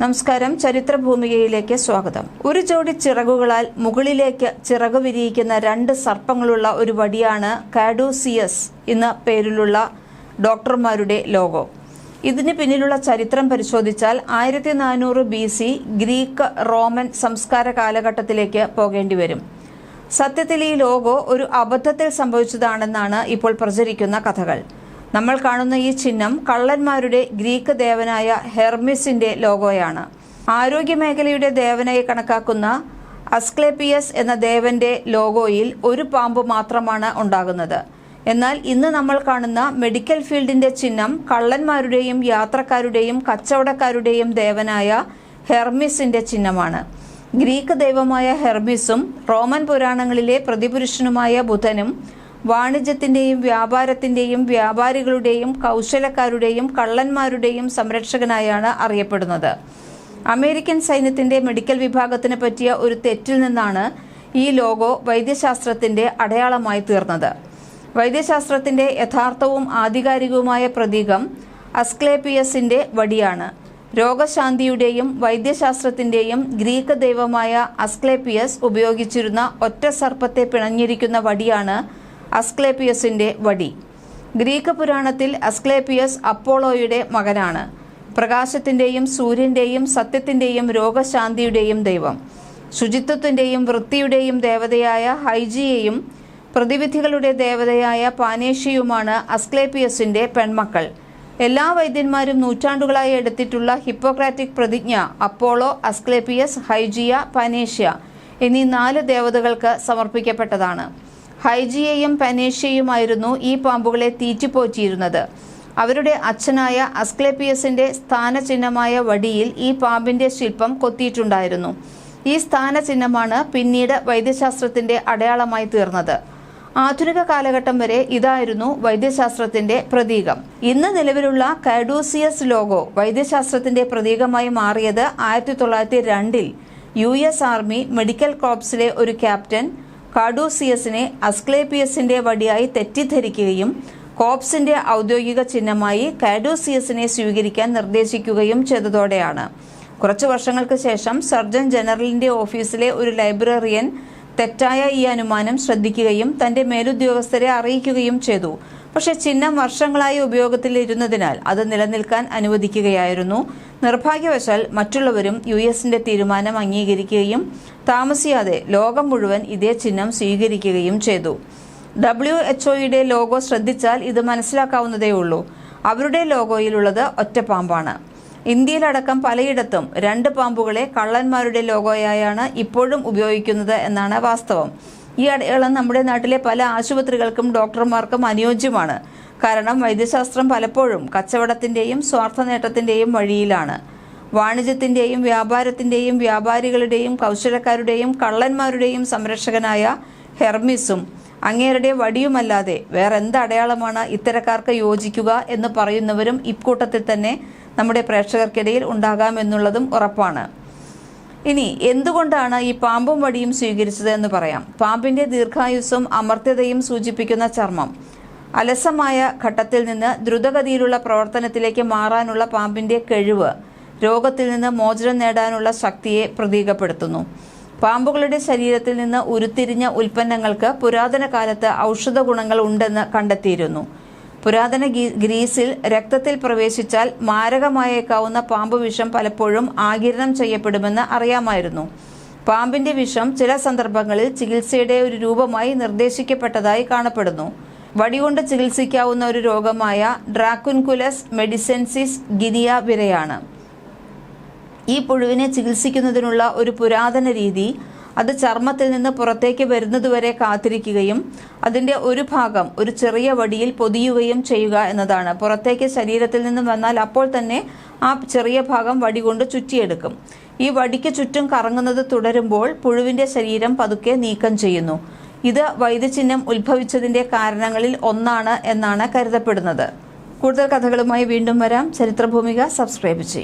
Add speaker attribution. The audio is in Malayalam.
Speaker 1: നമസ്കാരം. ചരിത്രഭൂമികയിലേക്ക് സ്വാഗതം. ഒരു ജോഡി ചിറകുകളാൽ മുകളിലേക്ക് ചിറക് വിരിയിക്കുന്ന രണ്ട് സർപ്പങ്ങളുള്ള ഒരു വടിയാണ് കാഡൂസിയസ് എന്ന പേരിലുള്ള ഡോക്ടർമാരുടെ ലോഗോ ഇതിന് പിന്നിലുള്ള ചരിത്രം പരിശോധിച്ചാൽ ആയിരത്തി നാനൂറ് ബി സി ഗ്രീക്ക് റോമൻ സംസ്കാര കാലഘട്ടത്തിലേക്ക് പോകേണ്ടി വരും. സത്യത്തിൽ ഈ ലോഗോ ഒരു അബദ്ധത്തിൽ സംഭവിച്ചതാണെന്നാണ് ഇപ്പോൾ പ്രചരിക്കുന്ന കഥകൾ. നമ്മൾ കാണുന്ന ഈ ചിഹ്നം കള്ളന്മാരുടെ ഗ്രീക്ക് ദേവനായ ഹെർമിസിന്റെ ലോഗോയാണ്. ആരോഗ്യമേഖലയുടെ ദേവനായി കണക്കാക്കുന്ന അസ്ക്ലേപ്പിയസ് എന്ന ദേവന്റെ ലോഗോയിൽ ഒരു പാമ്പ് മാത്രമാണ് ഉണ്ടാകുന്നത്. എന്നാൽ ഇന്ന് നമ്മൾ കാണുന്ന മെഡിക്കൽ ഫീൽഡിന്റെ ചിഹ്നം കള്ളന്മാരുടെയും യാത്രക്കാരുടെയും കച്ചവടക്കാരുടെയും ദേവനായ ഹെർമിസിന്റെ ചിഹ്നമാണ്. ഗ്രീക്ക് ദൈവമായ ഹെർമിസും റോമൻ പുരാണങ്ങളിലെ പ്രതിപുരുഷനുമായ ബുധനും വാണിജ്യത്തിന്റെയും വ്യാപാരത്തിന്റെയും വ്യാപാരികളുടെയും കൗശലക്കാരുടെയും കള്ളന്മാരുടെയും സംരക്ഷകനായാണ് അറിയപ്പെടുന്നത്. അമേരിക്കൻ സൈന്യത്തിന്റെ മെഡിക്കൽ വിഭാഗത്തിന് പറ്റിയ ഒരു തെറ്റിൽ നിന്നാണ് ഈ ലോഗോ വൈദ്യശാസ്ത്രത്തിന്റെ അടയാളമായി തീർന്നത്. വൈദ്യശാസ്ത്രത്തിന്റെ യഥാർത്ഥവും ആധികാരികവുമായ പ്രതീകം അസ്ക്ലേപ്പിയസിന്റെ വടിയാണ്. രോഗശാന്തിയുടെയും വൈദ്യശാസ്ത്രത്തിന്റെയും ഗ്രീക്ക് ദൈവമായ അസ്ക്ലേപ്പിയസ് ഉപയോഗിച്ചിരുന്ന ഒറ്റ സർപ്പത്തെ പിണഞ്ഞിരിക്കുന്ന വടിയാണ് അസ്ക്ലേപ്പിയസിന്റെ വടി. ഗ്രീക്ക് പുരാണത്തിൽ അസ്ക്ലേപ്പിയസ് അപ്പോളോയുടെ മകനാണ്. പ്രകാശത്തിന്റെയും സൂര്യന്റെയും സത്യത്തിന്റെയും രോഗശാന്തിയുടെയും ദൈവം. ശുചിത്വത്തിന്റെയും വൃത്തിയുടെയും ദേവതയായ ഹൈജിയെയും പ്രതിവിധികളുടെ ദേവതയായ പാനേഷ്യയുമാണ് അസ്ക്ലേപ്പിയസിന്റെ പെൺമക്കൾ. എല്ലാ വൈദ്യന്മാരും നൂറ്റാണ്ടുകളായി എടുത്തിട്ടുള്ള ഹിപ്പോക്രാറ്റിക് പ്രതിജ്ഞ അപ്പോളോ അസ്ക്ലേപ്പിയസ് ഹൈജിയ പാനേഷ്യ എന്നീ നാല് ദേവതകൾക്ക് സമർപ്പിക്കപ്പെട്ടതാണ്. ഹൈജിയയും പനേഷ്യയുമായിരുന്നു ഈ പാമ്പുകളെ തീറ്റിപ്പോറ്റിയിരുന്നത്. അവരുടെ അച്ഛനായ അസ്ക്ലേപ്പിയസിന്റെ സ്ഥാനചിഹ്നമായ വടിയിൽ ഈ പാമ്പിന്റെ ശില്പം കൊത്തിയിട്ടുണ്ടായിരുന്നു. ഈ സ്ഥാനചിഹ്നമാണ് പിന്നീട് വൈദ്യശാസ്ത്രത്തിന്റെ അടയാളമായി തീർന്നത്. ആധുനിക കാലഘട്ടം വരെ ഇതായിരുന്നു വൈദ്യശാസ്ത്രത്തിന്റെ പ്രതീകം. ഇന്ന് നിലവിലുള്ള കാഡൂസിയസ് ലോഗോ വൈദ്യശാസ്ത്രത്തിന്റെ പ്രതീകമായി മാറിയത് ആയിരത്തി തൊള്ളായിരത്തി രണ്ടിൽ യു എസ് ആർമി മെഡിക്കൽ കോർപ്സിലെ ഒരു ക്യാപ്റ്റൻ കാഡൂസിയസിനെ അസ്ക്ലേപ്പിയസിന്റെ വടിയായി തെറ്റിദ്ധരിക്കുകയും കോപ്സിന്റെ ഔദ്യോഗിക ചിഹ്നമായി കാഡൂസിയസിനെ സ്വീകരിക്കാൻ നിർദ്ദേശിക്കുകയും ചെയ്തതോടെയാണ്. കുറച്ചു വർഷങ്ങൾക്ക് ശേഷം സർജൻ ജനറലിന്റെ ഓഫീസിലെ ഒരു ലൈബ്രറിയൻ തെറ്റായ ഈ അനുമാനം ശ്രദ്ധിക്കുകയും തന്റെ മേലുദ്യോഗസ്ഥരെ അറിയിക്കുകയും ചെയ്തു. പക്ഷെ ചിഹ്നം വർഷങ്ങളായി ഉപയോഗത്തിലിരുന്നതിനാൽ അത് നിലനിൽക്കാൻ അനുവദിക്കുകയായിരുന്നു. നിർഭാഗ്യവശാൽ മറ്റുള്ളവരും യു എസിന്റെ തീരുമാനം അംഗീകരിക്കുകയും താമസിയാതെ ലോകം മുഴുവൻ ഇതേ ചിഹ്നം സ്വീകരിക്കുകയും ചെയ്തു. ഡബ്ല്യു എച്ച്ഒയുടെ ലോഗോ ശ്രദ്ധിച്ചാൽ ഇത് മനസ്സിലാക്കാവുന്നതേ ഉള്ളൂ. അവരുടെ ലോഗോയിലുള്ളത് ഒറ്റ ഒറ്റപ്പാമ്പാണ് ഇന്ത്യയിലടക്കം പലയിടത്തും രണ്ട് പാമ്പുകളെ കള്ളന്മാരുടെ ലോഗോയായാണ് ഇപ്പോഴും ഉപയോഗിക്കുന്നത് എന്നാണ് വാസ്തവം. ഈ അടയാളം നമ്മുടെ നാട്ടിലെ പല ആശുപത്രികൾക്കും ഡോക്ടർമാർക്കും അനുയോജ്യമാണ്. കാരണം വൈദ്യശാസ്ത്രം പലപ്പോഴും കച്ചവടത്തിന്റെയും സ്വാർത്ഥ നേട്ടത്തിന്റെയും വഴിയിലാണ്. വാണിജ്യത്തിന്റെയും വ്യാപാരത്തിന്റെയും വ്യാപാരികളുടെയും കൗശലക്കാരുടെയും കള്ളന്മാരുടെയും സംരക്ഷകനായ ഹെർമിസും അങ്ങേരുടെ വടിയുമല്ലാതെ വേറെ എന്ത് അടയാളമാണ് ഇത്തരക്കാർക്ക് യോജിക്കുക എന്ന് പറയുന്നവരും ഇക്കൂട്ടത്തിൽ തന്നെ നമ്മുടെ പ്രേക്ഷകർക്കിടയിൽ ഉണ്ടാകാമെന്നുള്ളതും ഉറപ്പാണ്. ഇനി എന്തുകൊണ്ടാണ് ഈ പാമ്പും വടിയും സ്വീകരിച്ചത് എന്ന് പറയാം. പാമ്പിന്റെ ദീർഘായുസ്സും അമർത്യതയും സൂചിപ്പിക്കുന്ന ചർമ്മം. അലസമായ ഘട്ടത്തിൽ നിന്ന് ദ്രുതഗതിയിലുള്ള പ്രവർത്തനത്തിലേക്ക് മാറാനുള്ള പാമ്പിന്റെ കഴിവ് രോഗത്തിൽ നിന്ന് മോചനം നേടാനുള്ള ശക്തിയെ പ്രതീകപ്പെടുത്തുന്നു. പാമ്പുകളുടെ ശരീരത്തിൽ നിന്ന് ഉരുത്തിരിഞ്ഞ ഉൽപ്പന്നങ്ങൾക്ക് പുരാതന കാലത്ത് ഔഷധ ഗുണങ്ങൾ ഉണ്ടെന്ന് കണ്ടെത്തിയിരുന്നു. പുരാതന ഗ്രീസിൽ രക്തത്തിൽ പ്രവേശിച്ചാൽ മാരകമായേക്കാവുന്ന പാമ്പ് വിഷം പലപ്പോഴും ആകിരണം ചെയ്യപ്പെടുമെന്ന് അറിയാമായിരുന്നു. പാമ്പിന്റെ വിഷം ചില സന്ദർഭങ്ങളിൽ ചികിത്സയുടെ ഒരു രൂപമായി നിർദ്ദേശിക്കപ്പെട്ടതായി കാണപ്പെടുന്നു. വടികൊണ്ട് ചികിത്സിക്കാവുന്ന ഒരു രോഗമായ ഡ്രാക്കുൻകുലസ് മെഡിസെൻസിസ് ഗിനിയ വിരയാണ്. ഈ പുഴുവിനെ ചികിത്സിക്കുന്നതിനുള്ള ഒരു പുരാതന രീതി അത് ചർമ്മത്തിൽ നിന്ന് പുറത്തേക്ക് വരുന്നതുവരെ കാത്തിരിക്കുകയും അതിന്റെ ഒരു ഭാഗം ഒരു ചെറിയ വടിയിൽ പൊതിയുകയും ചെയ്യുക എന്നതാണ്. പുറത്തേക്ക് ശരീരത്തിൽ നിന്ന് വന്നാൽ അപ്പോൾ തന്നെ ആ ചെറിയ ഭാഗം വടി കൊണ്ട് ചുറ്റിയെടുക്കും. ഈ വടിക്ക് ചുറ്റും കറങ്ങുന്നത് തുടരുമ്പോൾ പുഴുവിന്റെ ശരീരം പതുക്കെ നീക്കം ചെയ്യുന്നു. ഇത് വൈദ്യചിഹ്നം ഉത്ഭവിച്ചതിന്റെ കാരണങ്ങളിൽ ഒന്നാണ് എന്നാണ് കരുതപ്പെടുന്നത്. കൂടുതൽ കഥകളുമായി വീണ്ടും വരാം. ചരിത്രഭൂമിക സബ്സ്ക്രൈബ് ചെയ്യും.